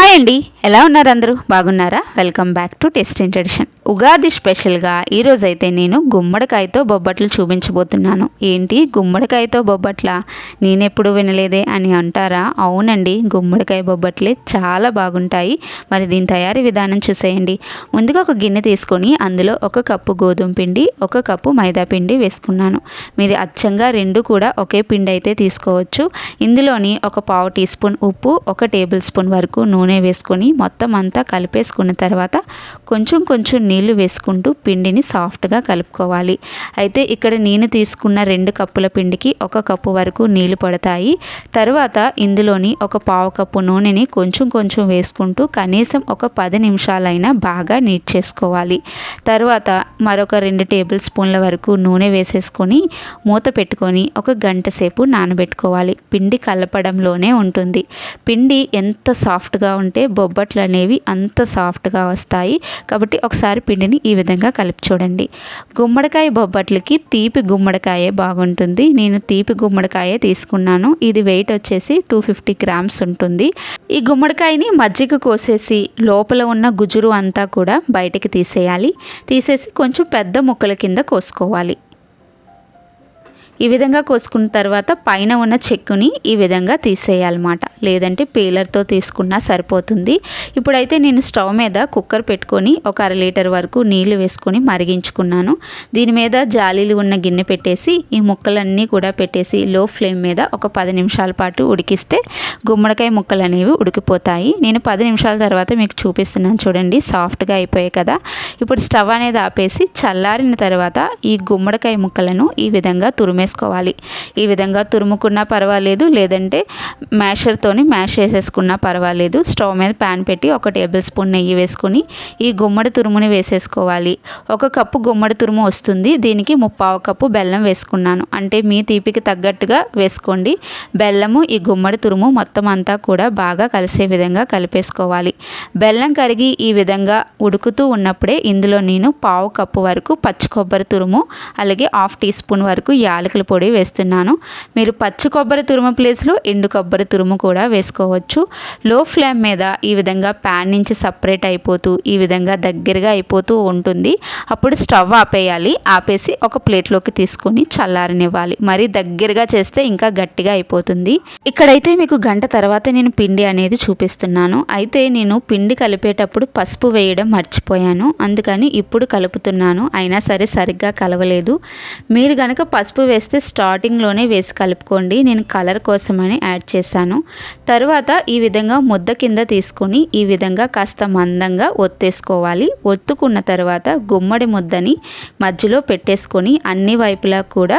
Hi అండి. ఎలా ఉన్నారు అందరూ బాగున్నారా? Welcome back to test tradition. Ugadi స్పెషల్గా ఈరోజైతే నేను గుమ్మడికాయతో బొబ్బట్లు చూపించబోతున్నాను. ఏంటి గుమ్మడికాయతో బొబ్బట్ల? నేనెప్పుడు వినలేదే అని అంటారా? అవునండి గుమ్మడికాయ బొబ్బట్లే చాలా బాగుంటాయి. మరి దీని తయారీ విధానం చూసేయండి. ముందుగా ఒక గిన్నె తీసుకొని అందులో ఒక కప్పు గోధుమ పిండి ఒక కప్పు మైదా పిండి వేసుకున్నాను. మీరు అచ్చంగా రెండు కూడా ఒకే పిండి అయితే తీసుకోవచ్చు. ఇందులోని ఒక పావు టీ స్పూన్ ఉప్పు ఒక టేబుల్ స్పూన్ వరకు నూనె వేసుకొని మొత్తం అంతా కలిపేసుకున్న తర్వాత కొంచెం కొంచెం నీళ్ళు వేసుకుంటూ పిండిని సాఫ్ట్గా కలుపుకోవాలి. అయితే ఇక్కడ నేను తీసుకున్న రెండు కప్పుల పిండికి ఒక కప్పు వరకు నీళ్ళు పడతాయి. తర్వాత ఇందులోని ఒక పావు కప్పు నూనెని కొంచెం కొంచెం వేసుకుంటూ కనీసం ఒక పది నిమిషాలైనా బాగా నీట్ చేసుకోవాలి. తర్వాత మరొక రెండు టేబుల్ స్పూన్ల వరకు నూనె వేసేసుకొని మూత పెట్టుకొని ఒక గంట సేపు నానబెట్టుకోవాలి. పిండి కలపడంలోనే ఉంటుంది. పిండి ఎంత సాఫ్ట్గా ఉంటే బొబ్బ బొబ్బట్లు అనేవి అంత సాఫ్ట్గా వస్తాయి. కాబట్టి ఒకసారి పిండిని ఈ విధంగా కలిపి చూడండి. గుమ్మడికాయ బొబ్బట్లకి తీపి గుమ్మడికాయే బాగుంటుంది. నేను తీపి గుమ్మడికాయే తీసుకున్నాను. ఇది వెయిట్ వచ్చేసి టూ ఫిఫ్టీ గ్రామ్స్ ఉంటుంది. ఈ గుమ్మడికాయని మజ్జిగ కోసేసి లోపల ఉన్న గుజురు అంతా కూడా బయటికి తీసేయాలి. తీసేసి కొంచెం పెద్ద ముక్కల కింద కోసుకోవాలి. ఈ విధంగా కోసుకున్న తర్వాత పైన ఉన్న చెక్కుని ఈ విధంగా తీసేయాలన్నమాట. లేదంటే పీలర్తో తీసుకున్నా సరిపోతుంది. ఇప్పుడైతే నేను స్టవ్ మీద కుక్కర్ పెట్టుకొని ఒక అర లీటర్ వరకు నీళ్ళు వేసుకొని మరిగించుకున్నాను. దీని మీద జాలీలు ఉన్న గిన్నె పెట్టేసి ఈ ముక్కలన్నీ కూడా పెట్టేసి లో ఫ్లేమ్ మీద ఒక పది నిమిషాల పాటు ఉడికిస్తే గుమ్మడికాయ ముక్కలు అనేవి ఉడికిపోతాయి. నేను పది నిమిషాల తర్వాత మీకు చూపిస్తున్నాను చూడండి సాఫ్ట్గా అయిపోయాయి కదా. ఇప్పుడు స్టవ్ అనేది ఆపేసి చల్లారిన తర్వాత ఈ గుమ్మడికాయ ముక్కలను ఈ విధంగా తురిమే వేసుకోవాలి ఈ విధంగా తురుముకున్నా పర్వాలేదు లేదంటే మ్యాషర్తోని మ్యాష్ చేసేసుకున్నా పర్వాలేదు. స్టవ్ మీద ప్యాన్ పెట్టి ఒక టేబుల్ స్పూన్ నెయ్యి వేసుకుని ఈ గుమ్మడి తురుముని వేసేసుకోవాలి. ఒక కప్పు గుమ్మడి తురుము వస్తుంది. దీనికి ముప్పావు కప్పు బెల్లం వేసుకున్నాను. అంటే మీ తీపికి తగ్గట్టుగా వేసుకోండి. బెల్లము ఈ గుమ్మడి తురుము మొత్తం అంతా కూడా బాగా కలిసే విధంగా కలిపేసుకోవాలి. బెల్లం కరిగి ఈ విధంగా ఉడుకుతూ ఉన్నప్పుడే ఇందులో నేను పావు కప్పు వరకు పచ్చి కొబ్బరి తురుము అలాగే హాఫ్ టీ స్పూన్ వరకు యాలకులు యాలకుల పొడి వేస్తున్నాను. మీరు పచ్చి కొబ్బరి తురుము ప్లేస్లో ఎండు కొబ్బరి తురుము కూడా వేసుకోవచ్చు. లో ఫ్లేమ్ మీద ఈ విధంగా ప్యాన్ నుంచి సపరేట్ అయిపోతూ ఈ విధంగా దగ్గరగా అయిపోతూ ఉంటుంది. అప్పుడు స్టవ్ ఆపేయాలి. ఆపేసి ఒక ప్లేట్లోకి తీసుకొని చల్లారనివ్వాలి. మరి దగ్గరగా చేస్తే ఇంకా గట్టిగా అయిపోతుంది. ఇక్కడైతే మీకు గంట తర్వాత నేను పిండి అనేది చూపిస్తున్నాను. అయితే నేను పిండి కలిపేటప్పుడు పసుపు వేయడం మర్చిపోయాను. అందుకని ఇప్పుడు కలుపుతున్నాను. అయినా సరే సరిగ్గా కలవలేదు. మీరు కనుక పసుపు వేస్తే వేస్తే స్టార్టింగ్లోనే వేసి కలుపుకోండి. నేను కలర్ కోసమని యాడ్ చేశాను. తర్వాత ఈ విధంగా ముద్ద కింద తీసుకొని ఈ విధంగా కాస్త మందంగా ఒత్తేసుకోవాలి. ఒత్తుకున్న తర్వాత గుమ్మడి ముద్దని మధ్యలో పెట్టేసుకొని అన్ని వైపులా కూడా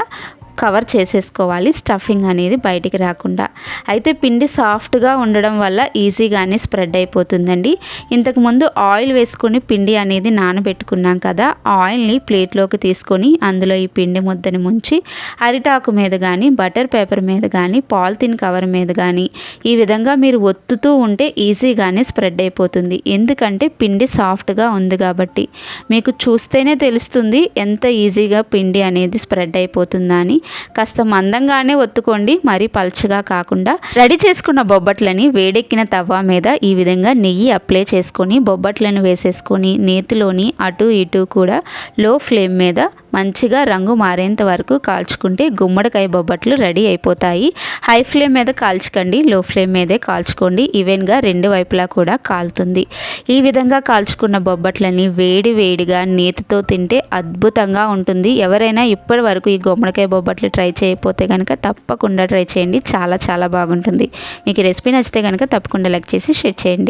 కవర్ చేసేసుకోవాలి. స్టఫింగ్ అనేది బయటికి రాకుండా. అయితే పిండి సాఫ్ట్గా ఉండడం వల్ల ఈజీగానే స్ప్రెడ్ అయిపోతుందండి. ఇంతకుముందు ఆయిల్ వేసుకొని పిండి అనేది నానబెట్టుకున్నాం కదా ఆయిల్ని ప్లేట్లోకి తీసుకొని అందులో ఈ పిండి ముద్దని ముంచి అరిటాకు మీద కానీ బటర్ పేపర్ మీద కానీ పాలిథిన్ కవర్ మీద కానీ ఈ విధంగా మీరు ఒత్తుతూ ఉంటే ఈజీగానే స్ప్రెడ్ అయిపోతుంది. ఎందుకంటే పిండి సాఫ్ట్గా ఉంది కాబట్టి. మీకు చూస్తేనే తెలుస్తుంది ఎంత ఈజీగా పిండి అనేది స్ప్రెడ్ అయిపోతుందా అని. కాస్త మందంగానే ఒత్తుకోండి మరీ పల్చగా కాకుండా. రెడీ చేసుకున్న బొబ్బట్లని వేడెక్కిన తవ్వ మీద ఈ విధంగా నెయ్యి అప్లై చేసుకొని బొబ్బట్లను వేసేసుకొని నేతిలోని అటు ఇటు కూడా లో ఫ్లేమ్ మీద మంచిగా రంగు మారేంత వరకు కాల్చుకుంటే గుమ్మడికాయ బొబ్బట్లు రెడీ అయిపోతాయి. హై ఫ్లేమ్ మీద కాల్చకండి లో ఫ్లేమ్ మీదే కాల్చుకోండి. ఈవెన్గా రెండు వైపులా కూడా కాలుతుంది. ఈ విధంగా కాల్చుకున్న బొబ్బట్లని వేడి వేడిగా నేతితో తింటే అద్భుతంగా ఉంటుంది. ఎవరైనా ఇప్పటి వరకు ఈ గుమ్మడికాయ బొబ్బట్లు ట్రై చేయకపోతే కనుక తప్పకుండా ట్రై చేయండి. చాలా చాలా బాగుంటుంది. మీకు రెసిపీ నచ్చితే కనుక తప్పకుండా లైక్ చేసి షేర్ చేయండి.